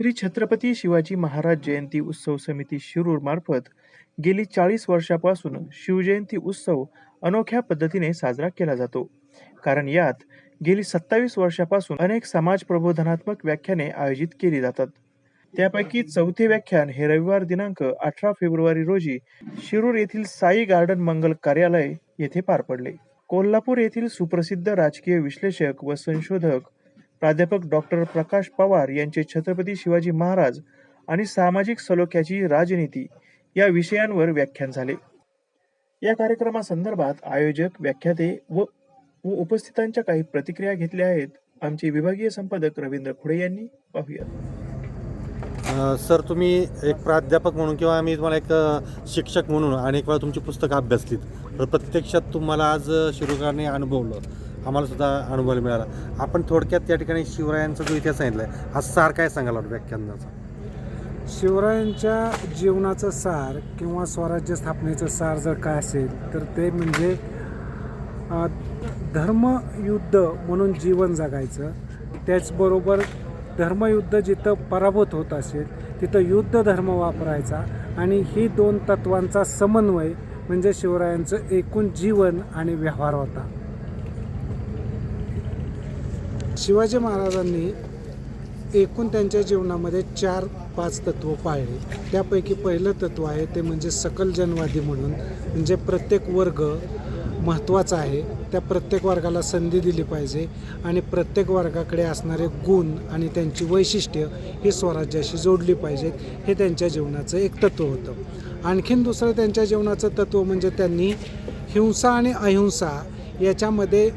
श्री छत्रपती शिवाजी महाराज जयंती उत्सव समिती शिरूर मार्फत गेली चाळीस वर्षापासून शिवजयंती उत्सव अनोख्या पद्धतीने साजरा केला जातो. कारण यात गेली सत्तावीस वर्षापासून अनेक समाज प्रबोधनात्मक व्याख्याने आयोजित केली जातात. त्यापैकी चौथे व्याख्यान हे रविवार दिनांक अठरा फेब्रुवारी रोजी शिरूर येथील साई गार्डन मंगल कार्यालय येथे पार पडले. कोल्हापूर येथील सुप्रसिद्ध राजकीय विश्लेषक व संशोधक प्राध्यापक डॉक्टर प्रकाश पवार यांचे छत्रपती शिवाजी महाराज आणि सामाजिक सलोख्याची राजनीती या विषयांवर व्याख्यान झाले. या कार्यक्रमासंदर्भात आयोजक व्याख्याते व व उपस्थितांच्या काही प्रतिक्रिया घेतल्या आहेत. आमचे विभागीय संपादक रवींद्र खुडे यांनी पाहूया सर तुम्ही एक प्राध्यापक म्हणून किंवा आम्ही तुम्हाला एक शिक्षक म्हणून अनेक वेळा तुमची पुस्तकं अभ्यासलीत. तर प्रत्यक्षात तुम्हाला आज शिरोगाने अनुभवलं. आम्हाला सुद्धा अनुभवायला मिळाला. आपण थोडक्यात त्या ठिकाणी शिवरायांचा जो इतिहास सांगितला आहे हा सार काय सांगाल व्याख्यानाचा? शिवरायांच्या जीवनाचं सार किंवा स्वराज्य स्थापनेचं सार जर काय असेल तर ते म्हणजे धर्मयुद्ध म्हणून जीवन जगायचं. त्याचबरोबर धर्मयुद्ध जिथं पराभूत होत असेल तिथं युद्ध धर्म वापरायचा आणि ही दोन तत्वांचा समन्वय म्हणजे शिवरायांचं एकूण जीवन आणि व्यवहार होता. शिवाजी महाराजांनी एकूण त्यांच्या जीवनामध्ये चार पाच तत्व पाळले. त्यापैकी पहिलं तत्व आहे ते म्हणजे सकल जनवादी म्हणून म्हणजे प्रत्येक वर्ग महत्त्वाचा आहे. त्या प्रत्येक वर्गाला संधी दिली पाहिजे आणि प्रत्येक वर्गाकडे असणारे गुण आणि त्यांची वैशिष्ट्य ही स्वराज्याशी जोडली पाहिजेत हे त्यांच्या जीवनाचं एक तत्व होतं. आणखीन दुसरं त्यांच्या जीवनाचं तत्व म्हणजे त्यांनी हिंसा आणि अहिंसा याच्यामध्ये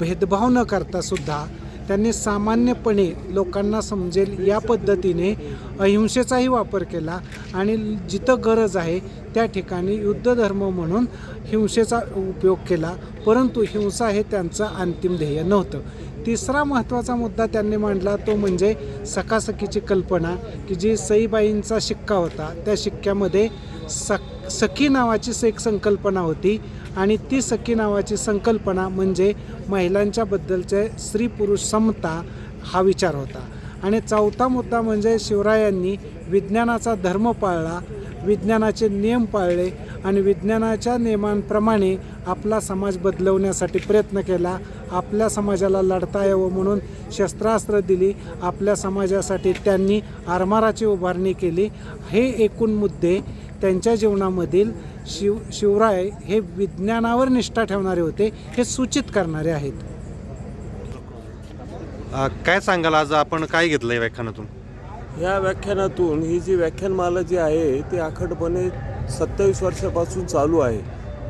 भेदभाव न करता सुद्धा त्यांनी सामान्यपणे लोकांना समजेल या पद्धतीने अहिंसेचाही वापर केला आणि जिथं गरज आहे त्या ठिकाणी युद्धधर्म म्हणून हिंसेचा उपयोग केला. परंतु हिंसा हे त्यांचं अंतिम ध्येय नव्हतं. तिसरा महत्त्वाचा मुद्दा त्यांनी मांडला तो म्हणजे सकासकीची कल्पना की जी सईबाईंचा शिक्का होता. त्या शिक्क्यामध्ये सक सखी नावाचीच एक संकल्पना होती आणि ती सखी नावाची संकल्पना म्हणजे महिलांच्याबद्दलचे स्त्री पुरुष समता हा विचार होता. आणि चौथा मुद्दा म्हणजे शिवरायांनी विज्ञानाचा धर्म पाळला विज्ञानाचे नियम पाळले आणि विज्ञानाच्या नियमांप्रमाणे आपला समाज बदलवण्यासाठी प्रयत्न केला. आपल्या समाजाला लढता यावं म्हणून शस्त्रास्त्र दिली. आपल्या समाजासाठी त्यांनी आरमाराची उभारणी केली. हे एकूण मुद्दे त्यांच्या जीवनामधील शिव शिवराय हे विज्ञानावर निष्ठा ठेवणारे होते हे सूचित करणारे आहेत. काय सांगाल आज? आपण काय घेतलं व्याख्यानातून? या व्याख्यानातून ही जी व्याख्यानमाला जी आहे ती अखंडपणे सत्तावीस वर्षापासून चालू आहे.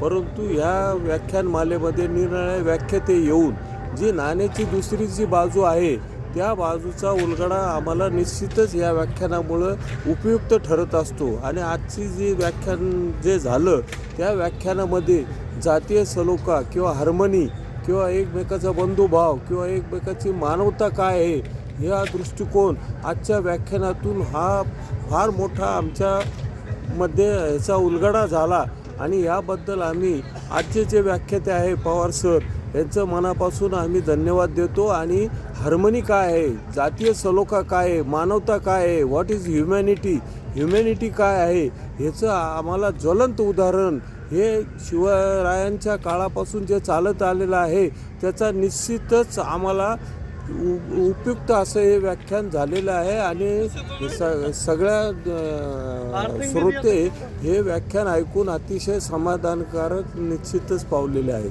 परंतु ह्या व्याख्यानमालेमध्ये निरनिराळ्या व्याख्याते येऊन जी नाण्याची दुसरी जी बाजू आहे त्या बाजूचा उलगडा आम्हाला निश्चितच या व्याख्यानामुळं उपयुक्त ठरत असतो. आणि आजची जी व्याख्यान जे झालं त्या व्याख्यानामध्ये जातीय सलोखा किंवा हार्मनी किंवा एकमेकाचा बंधुभाव किंवा एकमेकाची मानवता काय आहे ह्या दृष्टिकोन आजच्या व्याख्यानातून हा फार मोठा आमच्यामध्ये ह्याचा उलगडा झाला. आणि याबद्दल आम्ही आजचे जे व्याख्याते आहे पवार सर यांचं मनापासून आम्ही धन्यवाद देतो. आणि हार्मनी काय आहे? जातीय सलोखा काय आहे? मानवता काय आहे? व्हॉट इज ह्युमॅनिटी ह्युमॅनिटी काय आहे? ह्याचं आम्हाला ज्वलंत उदाहरण हे शिवरायांच्या काळापासून जे चालत आलेलं आहे त्याचा निश्चितच आम्हाला उपयुक्त असं हे व्याख्यान झालेलं आहे आणि स सगळ्या श्रोते हे व्याख्यान ऐकून अतिशय समाधानकारक निश्चितच पावलेले आहेत.